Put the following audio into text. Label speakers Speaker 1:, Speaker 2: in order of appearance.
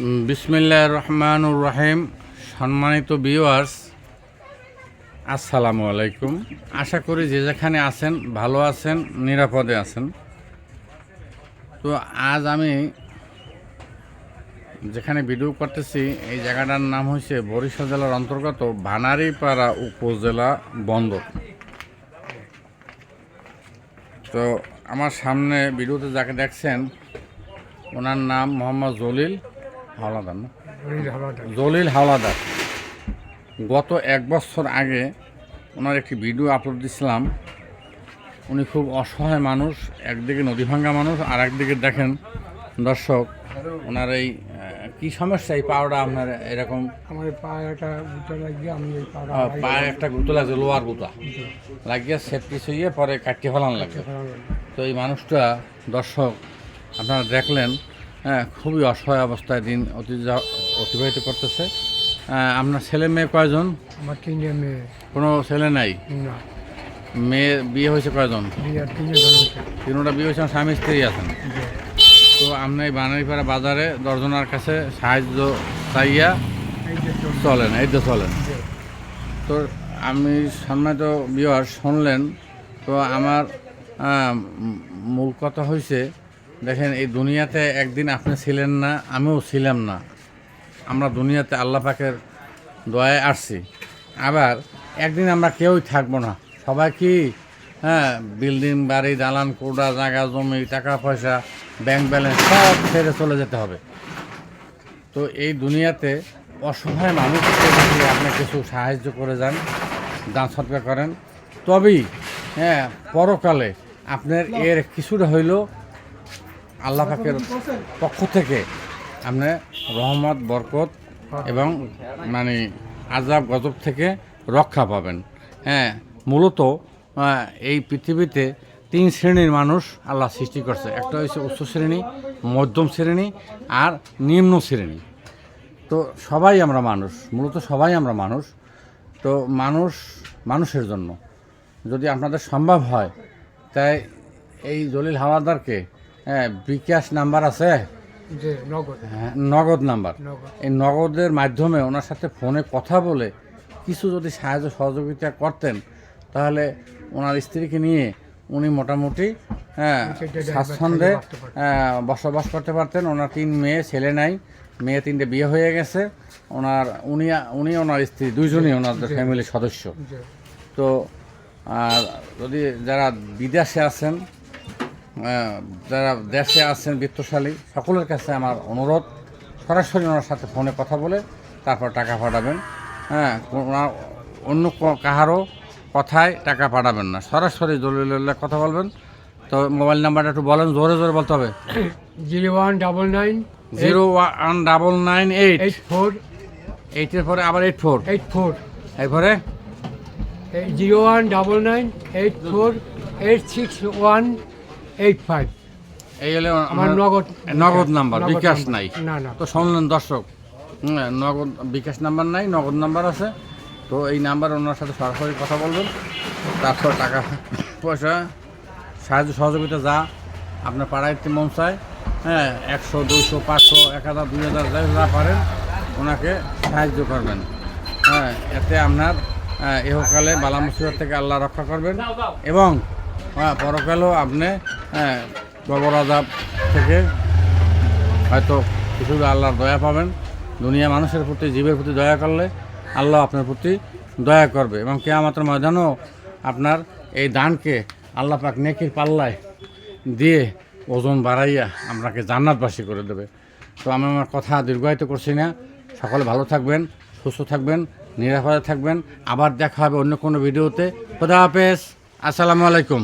Speaker 1: বিসমিল্লাহ রহমানুর রহিম। সম্মানিত ভিউয়ার্স আসসালামু আলাইকুম। আশা করি যে যেখানে আছেন, ভালো আছেন, নিরাপদে আছেন। তো আজ আমি যেখানে ভিডিও করতেছি, এই জায়গাটার নাম হচ্ছে বরিশাল জেলার অন্তর্গত ভানারীপাড়া উপজেলা বন্দর। তো আমার সামনে ভিডিওতে যাকে দেখছেন, ওনার নাম মোহাম্মদ জলিল। হাওলাদার না? জলিল হাওলাদার। গত এক বছর আগে ওনার একটি ভিডিও আপলোড দিছিলাম। উনি খুব অসহায় মানুষ একদিকে নদী ভাঙ্গা মানুষ আর একদিকে দেখেন দর্শক ওনার এই কি সমস্যা? এই পাওয়াটা আপনার এরকম?
Speaker 2: আমার পায়ে একটা গুটা লাগিয়ে আমি এই
Speaker 1: পায়ে একটা গুঁতো লাগছে লোয়ার গুঁতা। লাগিয়ে সেফটি হইয়ে পরে কাটিয়ে ফেলান লাগে তো এই মানুষটা দর্শক আপনারা দেখলেন হ্যাঁ খুবই অসহায় অবস্থায় দিন অতিজা- অতিবাহিত করতেছে। আপনার ছেলে মেয়ে কয়জন?
Speaker 2: আমার তিনটে মেয়ে।
Speaker 1: কোনো ছেলে নাই?
Speaker 2: না।
Speaker 1: মেয়ে বিয়ে হয়েছে কয়জন?
Speaker 2: তিনটে
Speaker 1: বিয়ে হয়েছে স্বামী স্ত্রী আছেন। তো আপনি এই বানারিপাড়া বাজারে দশজনের কাছে সাহায্য চাইয়া চলেন এই তো চলেন। তো আমি সম্মানিত বিয়ার শুনলেন তো আমার মূল কথা হয়েছে দেখেন, এই দুনিয়াতে একদিন আপনি ছিলেন না, আমিও ছিলাম না। আমরা দুনিয়াতে আল্লাহ পাকের দয়ায় আসছি। আবার একদিন আমরা কেউই থাকব না। সবাই কি হ্যাঁ বিল্ডিং, বাড়ি, দালান, কোডা, জায়গা, জমি, টাকা, পয়সা, ব্যাংক ব্যালেন্স সব ছেড়ে চলে যেতে হবে। তো এই দুনিয়াতে অসহায় মানুষকে যদি আপনি কিছু সাহায্য করে যান, দান সৎকার করেন, তবেই হ্যাঁ পরকালে আপনার এর কিছুটা হইলেও আল্লাহ পাকের পক্ষ থেকে আপনি রহমত বরকত এবং মানে আজাব গজব থেকে রক্ষা পাবেন। হ্যাঁ মূলত এই পৃথিবীতে তিন শ্রেণির মানুষ আল্লাহ সৃষ্টি করছে। একটা হচ্ছে উচ্চ শ্রেণি মধ্যম শ্রেণি আর নিম্ন শ্রেণি। তো সবাই আমরা মানুষ মূলত সবাই আমরা মানুষ। তো মানুষ মানুষের জন্য। যদি আপনাদের সম্ভব হয় তাই এই জলিল হাওয়াদারকে হ্যাঁ বিকাশ নাম্বার আছে?
Speaker 2: নগদ।
Speaker 1: হ্যাঁ, নগদ নাম্বার। এই নগদের মাধ্যমে ওনার সাথে ফোনে কথা বলে কিছু যদি সাহায্য সহযোগিতা করতেন তাহলে ওনার স্ত্রীকে নিয়ে উনি মোটামুটি হ্যাঁ স্বাচ্ছন্দ্যে হ্যাঁ, বসবাস করতে পারতেন। ওনার তিন মেয়ে ছেলে নাই মেয়ে তিনটে বিয়ে হয়ে গেছে। ওনার উনি উনি ওনার স্ত্রী দুইজনই ওনাদের ফ্যামিলির সদস্য। তো আর যদি যারা বিদেশে আছেন যারা দেশে আছেন বৃত্তশালী সকলের কাছে আমার অনুরোধ সরাসরি ওনার সাথে ফোনে কথা বলে তারপর টাকা পাঠাবেন। হ্যাঁ অন্য কাহারও কথায় টাকা পাঠাবেন না। সরাসরি দলিল কথা বলবেন। তো মোবাইল নাম্বারটা একটু বলেন জোরে জোরে বলতে হবে।
Speaker 2: Zero one double nine
Speaker 1: zero one double nine eight.
Speaker 2: Eight four
Speaker 1: এইটের পরে আবার এইট ফোর।
Speaker 2: এইট ফোর
Speaker 1: এরপরে?
Speaker 2: Zero one double nine eight four eight six one eight five
Speaker 1: এই হলে
Speaker 2: আমার নগদ
Speaker 1: নগদ নাম্বার বিকাশ নাই। তো শুনলেন দর্শক নগদ বিকাশ নাম্বার নাই নগদ নাম্বার আছে। তো এই নাম্বার ওনার সাথে সরাসরি কথা বলবেন। তারপর টাকা পয়সা সাহায্য সহযোগিতা যা আপনার পাড়ায় মন চায় হ্যাঁ একশো দুইশো পাঁচশো এক হাজার দুই হাজার যা যা পারেন ওনাকে সাহায্য করবেন। হ্যাঁ এতে আপনার হ্যাঁ, ইহকালে বালা মুসিবত থেকে আল্লাহ রক্ষা করবেন। এবং হ্যাঁ, পরকালেও আপনি হ্যাঁ থেকে হয়তো কিছু আল্লাহর দয়া পাবেন। দুনিয়া মানুষের প্রতি জীবের প্রতি দয়া করলে আল্লাহ আপনার প্রতি দয়া করবে। এবং কেয়ামাতের ময়দানও আপনার এই দানকে আল্লাহ পাক নেকির পাল্লায় দিয়ে ওজন বাড়াইয়া আপনাকে জান্নাতবাসী করে দেবে। তো আমি আমার কথা দীর্ঘায়িত করছি না। সকলে ভালো থাকবেন সুস্থ থাকবেন নিরাপদে থাকবেন। আবার দেখা হবে অন্য কোনো ভিডিওতে। খোদা হাফেজ। আসসালামু আলাইকুম।